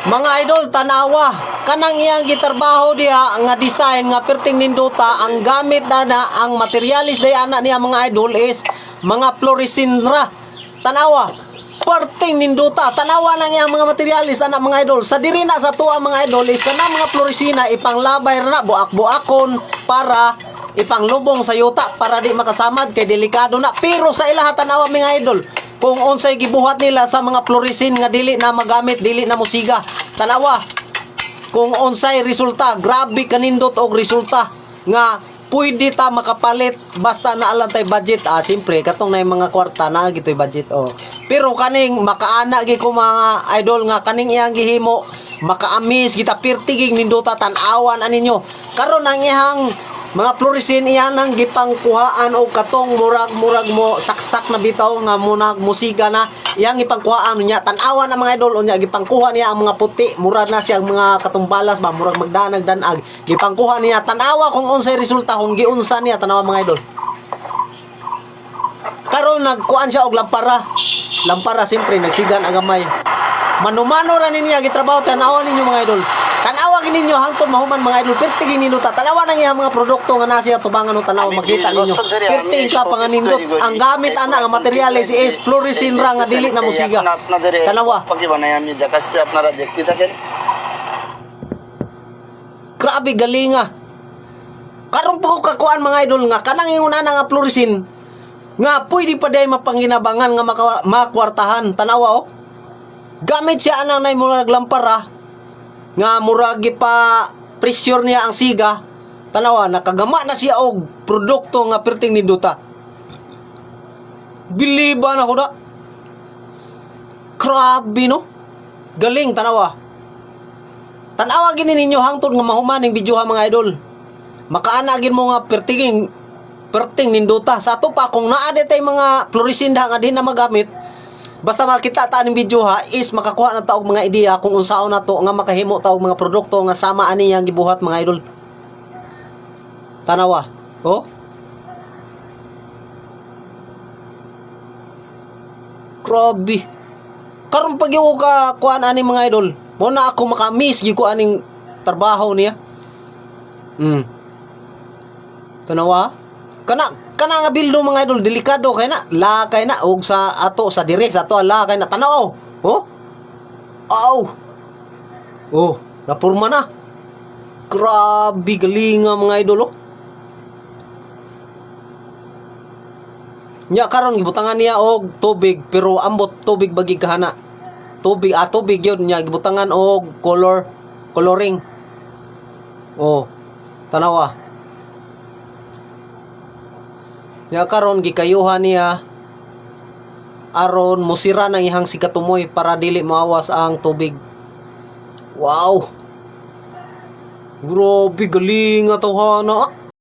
Mga idol, tanawa. Kanang iyang gitarbaho diha nga design nga perting ninduta ang gamit na na ang materialis day ana niya mga idol is mga fluorescindra. Tanawa. Perting ninduta. Tanawa lang iyang mga materialis ana mga idol. Sa diri na sa tuwa mga idol is kana mga fluorescina ipanglabay ra na buak-buakon para ipanglubong sa yuta para di makasamad kay delikado na. Pero sa ilaha tanawa mga idol, kung unsay gibuhat nila sa mga fluorescent nga dili na magamit, dili na musiga. Tanawa, kung unsay resulta, grabe kanindot og resulta nga pwede ta makapalit basta naalan tay budget. Ah simpre katong na mga kwarta na gitoy budget oh. Pero kaning makaana gi ko mga idol nga kaning iyang gihimo makaamis kita pirtigig ninduta tan-awan aninyo karon ang iyang mga fluorescent iyan ang gipangkuhaan o katong murag-murag mo saksak na bitaw nga munag musiga na. Iyang gipangkuhaan niya. Tan-awan ang mga idol unya gipangkuha niya ang mga puti. Murag na siyang mga katumbalas ba? Murag magdanag danag. Gipangkuha niya. Tan-awa kung unsay resulta kung giunsa niya tanawa mga idol. Karon nagkuan siya og lampara. Lampara simpre nagsigan ang gamay manumano ra niya gitrabaho tanawa ninyo mga idol. Tanawa gid ninyo hangtod mahuman mga idol. Perti ninyo ta tanawa na niya mga produkto nga nasiya tubangan no tanawa makita ninyo. Perti ka panganindot ang gamit ana nga materyales is fluorescent ra nga dili na musiga tanawa. Pag iba na yan, media kasi up na radyo. Kita grabe galinga. Karon pa ko kakuan mga idol nga kanang yung una nga fluorescent nga pwede pa day mapanginabangan nga maka, makwartahan. Tanawa oh gamit siya anang nay murag lampara nga murag pa pressure niya ang siga. Tanawa nakagama na siya og produkto nga perting ninduta biliban ako na. Grabe no? Galing tanawa. Tanawa gini ninyo hangtod nga mahuman ning video ha mga idol. Makaana gin mo nga pertinging perting ninduta. Sa ato pa kung naa tay mga fluorescent nga din na magamit, basta makita ta ning video ha is makakuha na ta og mga ideya kung unsaon na to nga makahimo ta og mga produkto nga sama ani yang gibuhat mga idol. Tanawa. Oh? Grabe. Karon pag ka kuan ani mga idol, mo na ako makamiss gi ko aning trabaho niya. Hmm. Tanawa? Kana kana nga bildo mga idol delikado kay na la kay na og sa ato sa dire sa ato la kay na tanaw. Oh. Aw. Oh, napurma na. Grabe galing nga mga idol oh. Nya karon gibutangan niya og tubig pero ambot tubig bagi kahana. Tubig ah tubig yun niya gibutangan og color coloring. Oh, tanawa. Nya karon gikayuhan niya aron musira ng ihang sikatumoy para dili maawas ang tubig. Wow. Grabe galing nga tawhana. ah.